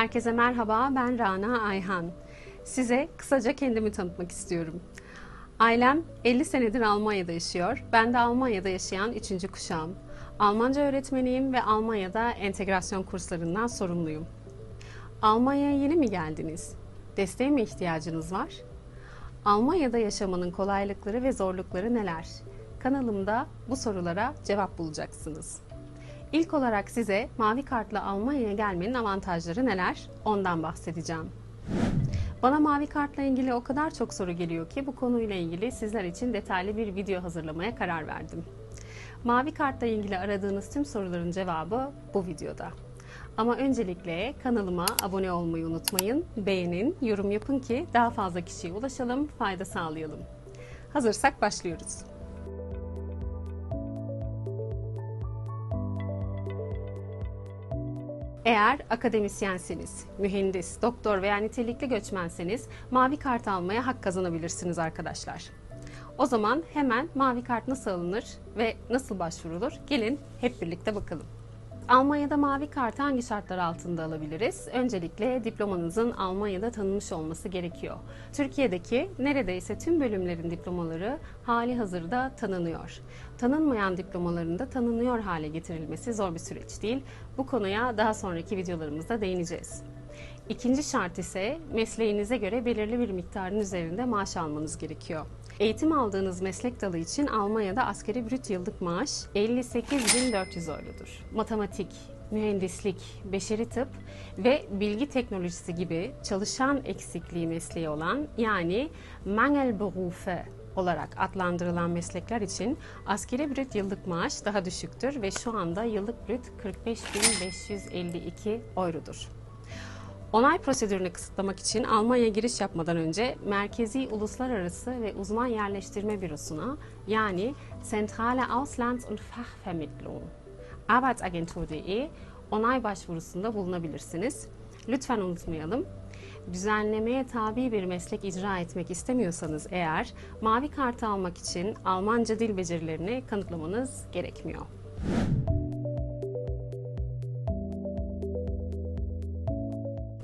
Herkese merhaba, ben Rana Ayhan. Size kısaca kendimi tanıtmak istiyorum. Ailem 50 senedir Almanya'da yaşıyor. Ben de Almanya'da yaşayan 3. kuşağım. Almanca öğretmeniyim ve Almanya'da entegrasyon kurslarından sorumluyum. Almanya'ya yeni mi geldiniz? Desteğe mi ihtiyacınız var? Almanya'da yaşamanın kolaylıkları ve zorlukları neler? Kanalımda bu sorulara cevap bulacaksınız. İlk olarak size mavi kartla Almanya'ya gelmenin avantajları neler? Ondan bahsedeceğim. Bana mavi kartla ilgili o kadar çok soru geliyor ki bu konuyla ilgili sizler için detaylı bir video hazırlamaya karar verdim. Mavi kartla ilgili aradığınız tüm soruların cevabı bu videoda. Ama öncelikle kanalıma abone olmayı unutmayın, beğenin, yorum yapın ki daha fazla kişiye ulaşalım, fayda sağlayalım. Hazırsak başlıyoruz. Eğer akademisyenseniz, mühendis, doktor veya nitelikli göçmenseniz mavi kart almaya hak kazanabilirsiniz arkadaşlar. O zaman hemen mavi kart nasıl alınır ve nasıl başvurulur? Gelin hep birlikte bakalım. Almanya'da mavi kartı hangi şartlar altında alabiliriz? Öncelikle diplomanızın Almanya'da tanınmış olması gerekiyor. Türkiye'deki neredeyse tüm bölümlerin diplomaları hali hazırda tanınıyor. Tanınmayan diplomaların da tanınıyor hale getirilmesi zor bir süreç değil. Bu konuya daha sonraki videolarımızda değineceğiz. İkinci şart ise mesleğinize göre belirli bir miktarın üzerinde maaş almanız gerekiyor. Eğitim aldığınız meslek dalı için Almanya'da askeri brüt yıllık maaş 58.400 eurodur. Matematik, mühendislik, beşeri tıp ve bilgi teknolojisi gibi çalışan eksikliği mesleği olan yani Mangelberufe olarak adlandırılan meslekler için askeri brüt yıllık maaş daha düşüktür ve şu anda yıllık brüt 45.552 eurodur. Onay prosedürünü kısıtlamak için Almanya giriş yapmadan önce Merkezi Uluslararası ve Uzman Yerleştirme Bürosuna yani Zentrale Auslands- und Fachvermittlung Arbeitsagentur.de onay başvurusunda bulunabilirsiniz. Lütfen unutmayalım. Düzenlemeye tabi bir meslek icra etmek istemiyorsanız eğer mavi kartı almak için Almanca dil becerilerini kanıtlamanız gerekmiyor.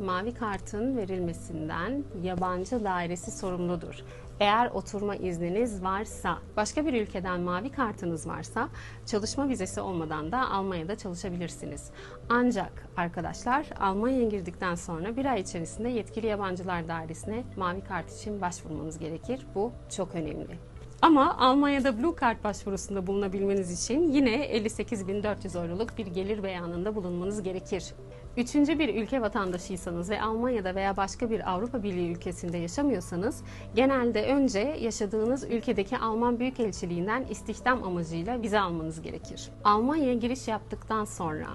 Mavi kartın verilmesinden yabancı dairesi sorumludur. Eğer oturma izniniz varsa, başka bir ülkeden mavi kartınız varsa çalışma vizesi olmadan da Almanya'da çalışabilirsiniz. Ancak arkadaşlar Almanya'ya girdikten sonra bir ay içerisinde yetkili yabancılar dairesine mavi kart için başvurmanız gerekir. Bu çok önemli. Ama Almanya'da Blue Card başvurusunda bulunabilmeniz için yine 58.400 euroluk bir gelir beyanında bulunmanız gerekir. Üçüncü bir ülke vatandaşıysanız ve Almanya'da veya başka bir Avrupa Birliği ülkesinde yaşamıyorsanız genelde önce yaşadığınız ülkedeki Alman Büyükelçiliğinden istihdam amacıyla vize almanız gerekir. Almanya'ya giriş yaptıktan sonra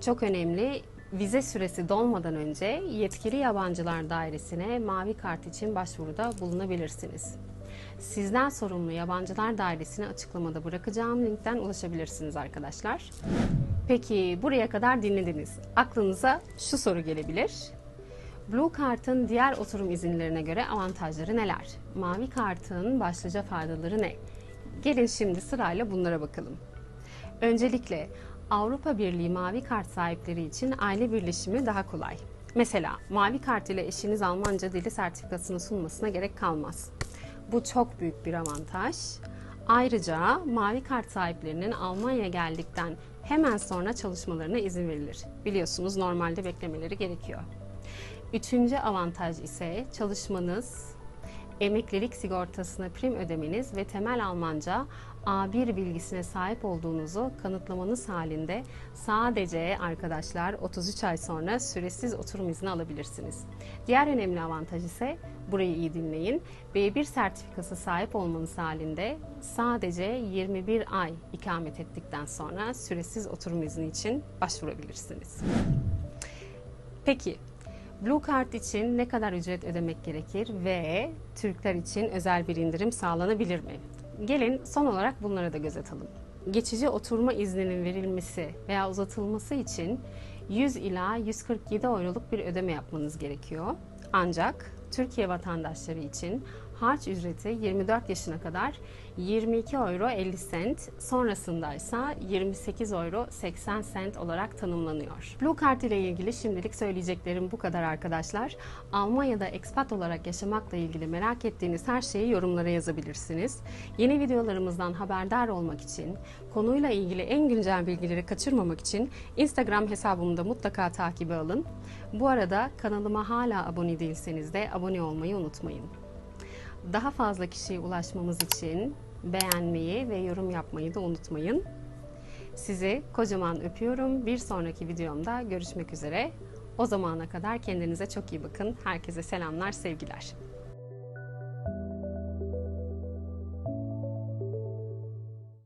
çok önemli vize süresi dolmadan önce yetkili yabancılar dairesine mavi kart için başvuruda bulunabilirsiniz. Sizden sorumlu yabancılar dairesini açıklamada bırakacağım linkten ulaşabilirsiniz arkadaşlar. Peki buraya kadar dinlediniz. Aklınıza şu soru gelebilir. Blue Kart'ın diğer oturum izinlerine göre avantajları neler? Mavi Kart'ın başlıca faydaları ne? Gelin şimdi sırayla bunlara bakalım. Öncelikle Avrupa Birliği Mavi Kart sahipleri için aile birleşimi daha kolay. Mesela Mavi Kart ile eşiniz Almanca dili sertifikasını sunmasına gerek kalmaz. Bu çok büyük bir avantaj. Ayrıca mavi kart sahiplerinin Almanya'ya geldikten hemen sonra çalışmalarına izin verilir. Biliyorsunuz normalde beklemeleri gerekiyor. Üçüncü avantaj ise çalışmanız, emeklilik sigortasına prim ödemeniz ve temel Almanca A1 bilgisine sahip olduğunuzu kanıtlamanız halinde sadece arkadaşlar 33 ay sonra süresiz oturum izni alabilirsiniz. Diğer önemli avantaj ise burayı iyi dinleyin. B1 sertifikası sahip olmanız halinde sadece 21 ay ikamet ettikten sonra süresiz oturum izni için başvurabilirsiniz. Peki Blue Card için ne kadar ücret ödemek gerekir ve Türkler için özel bir indirim sağlanabilir mi? Gelin son olarak bunlara da göz atalım. Geçici oturma izninin verilmesi veya uzatılması için 100 ila 147 euroluk bir ödeme yapmanız gerekiyor. Ancak Türkiye vatandaşları için Harç ücreti 24 yaşına kadar 22 euro 50 sent, sonrasında ise 28 euro 80 sent olarak tanımlanıyor. Blue Card ile ilgili şimdilik söyleyeceklerim bu kadar arkadaşlar. Almanya'da expat olarak yaşamakla ilgili merak ettiğiniz her şeyi yorumlara yazabilirsiniz. Yeni videolarımızdan haberdar olmak için, konuyla ilgili en güncel bilgileri kaçırmamak için Instagram hesabımı da mutlaka takibe alın. Bu arada kanalıma hala abone değilseniz de abone olmayı unutmayın. Daha fazla kişiye ulaşmamız için beğenmeyi ve yorum yapmayı da unutmayın. Sizi kocaman öpüyorum. Bir sonraki videomda görüşmek üzere. O zamana kadar kendinize çok iyi bakın. Herkese selamlar, sevgiler.